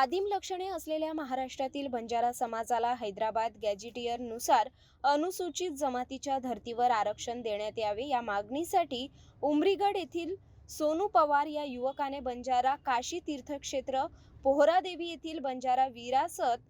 आदिम लक्षणे असलेल्या महाराष्ट्रातील बंजारा समाजाला हैदराबाद गॅजिटियरनुसार अनुसूचित जमातीच्या धर्तीवर आरक्षण देण्यात यावे या मागणीसाठी उमरीगड येथील सोनू पवार या युवकाने बंजारा काशी तीर्थक्षेत्र पोहरादेवी येथील बंजारा विरासत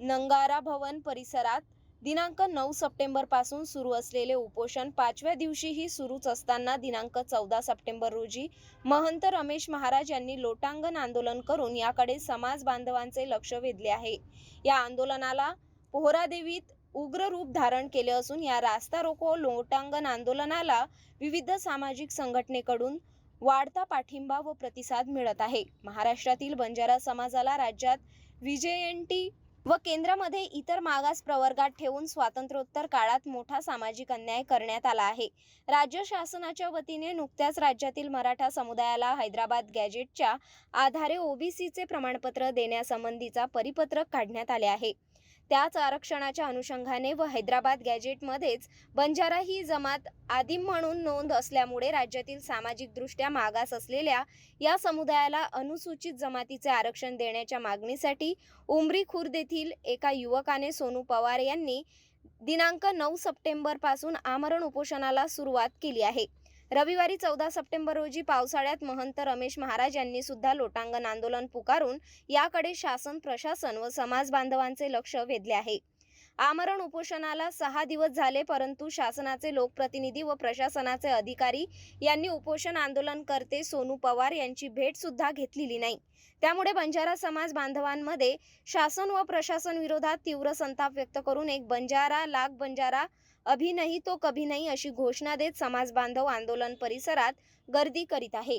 नंगारा भवन परिसरात दिनांक नऊ सप्टेंबरपासून सुरू असलेले उपोषण पाचव्या दिवशीही सुरूच असताना दिनांक चौदा सप्टेंबर रोजी महंत रमेश महाराज यांनी लोटांगण आंदोलन करून याकडे समाज बांधवांचे लक्ष वेधले आहे. या आंदोलनाला पोहरादेवीत उग्र रूप धारण केले असून या रास्ता रोको लोटांगण आंदोलनाला विविध सामाजिक संघटनेकडून वाढता पाठिंबा व प्रतिसाद मिळत आहे. महाराष्ट्रातील बंजारा समाजाला राज्यात विजयंती व केंद्रामध्ये इतर मागास प्रवर्गात ठेवून स्वातंत्र्योत्तर काळात मोठा सामाजिक अन्याय करण्यात आला आहे. राज्य शासनाच्या वतीने नुकत्याच राज्यातील मराठा समुदायाला हैदराबाद गॅजेटच्या आधारे ओबीसीचे प्रमाणपत्र देण्यासंबंधीचा परिपत्रक काढण्यात आले आहे. त्याच आरक्षणाच्या अनुषंगाने व हैदराबाद गॅजेटमध्येच बंजारा ही जमात आदिम म्हणून नोंद असल्यामुळे राज्यातील सामाजिकदृष्ट्या मागास असलेल्या या समुदायाला अनुसूचित जमातीचे आरक्षण देण्याच्या मागणीसाठी उमरी खुर्द येथील एका युवकाने सोनू पवार यांनी दिनांक नऊ सप्टेंबरपासून आमरण उपोषणाला सुरुवात केली आहे. रविवारी चौदा सप्टेंबर रोजी पावसाळ्यात महंत रमेश महाराज यांनी सुद्धा लोटांगण आंदोलन पुकारून याकडे शासन प्रशासन व समाज बांधवांचे लक्ष वेधले आहे. आमरण उपोषणाला सहा दिवस झाले परंतु शासनाचे लोकप्रतिनिधी व प्रशासनाचे अधिकारी यांनी उपोषण आंदोलनकर्ते सोनू पवार यांची भेट सुद्धा घेतलेली नाही. त्यामुळे बंजारा समाज बांधवांमध्ये शासन व प्रशासन विरोधात तीव्र संताप व्यक्त करून एक बंजारा लाख बंजारा अभी नाही तो कभी नाही अशी घोषणा देत समाज बांधव आंदोलन परिसरात गर्दी करीत आहे.